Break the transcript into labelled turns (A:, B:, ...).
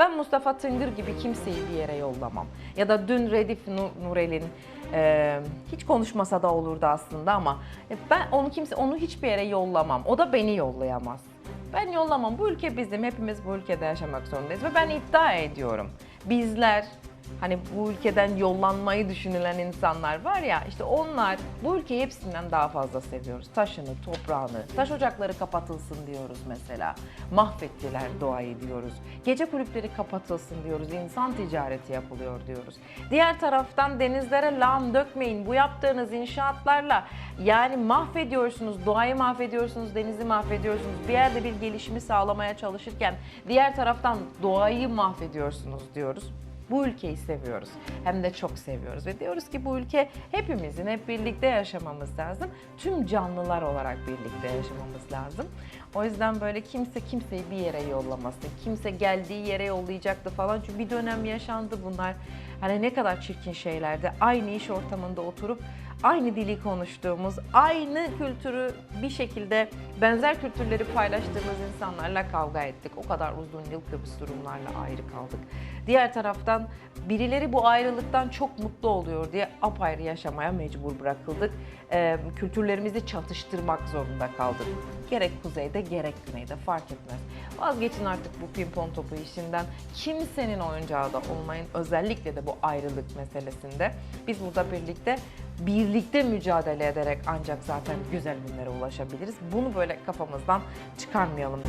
A: Ben Mustafa Tıngır gibi kimseyi bir yere yollamam. Ya da dün Redif Nu- Nurel'in e, hiç konuşmasa da olurdu aslında ama e, ben onu kimse onu hiçbir yere yollamam. O da beni yollayamaz. Ben yollamam. Bu ülke bizim. Hepimiz bu ülkede yaşamak zorundayız ve ben iddia ediyorum. Bizler hani bu ülkeden yollanmayı düşünülen insanlar var ya işte onlar bu ülkeyi hepsinden daha fazla seviyoruz. Taşını, toprağını, taş ocakları kapatılsın diyoruz mesela. Mahvettiler doğayı diyoruz. Gece kulüpleri kapatılsın diyoruz. İnsan ticareti yapılıyor diyoruz. Diğer taraftan denizlere lağım dökmeyin. Bu yaptığınız inşaatlarla yani mahvediyorsunuz, doğayı mahvediyorsunuz, denizi mahvediyorsunuz. Bir yerde bir gelişimi sağlamaya çalışırken diğer taraftan doğayı mahvediyorsunuz diyoruz. Bu ülkeyi seviyoruz. Hem de çok seviyoruz ve diyoruz ki bu ülke hepimizin hep birlikte yaşamamız lazım. Tüm canlılar olarak birlikte yaşamamız lazım. O yüzden böyle kimse kimseyi bir yere yollamasın. Kimse geldiği yere yollayacaktı falan. Çünkü bir dönem yaşandı bunlar. Hani ne kadar çirkin şeylerdi. Aynı iş ortamında oturup aynı dili konuştuğumuz, aynı kültürü bir şekilde benzer kültürleri paylaştığımız insanlarla kavga ettik. O kadar uzun yıl Kıbrıs durumlarla ayrı kaldık. Diğer taraftan birileri bu ayrılıktan çok mutlu oluyor diye apayrı yaşamaya mecbur bırakıldık. Ee, kültürlerimizi çatıştırmak zorunda kaldık. Gerek kuzeyde gerek güneyde fark etmez. Vazgeçin artık bu pimpon topu işinden. Kimsenin oyuncağı da olmayın. Özellikle de bu ayrılık meselesinde. Biz burada birlikte birlikte mücadele ederek ancak zaten güzel günlere ulaşabiliriz. Bunu böyle kafamızdan çıkarmayalım.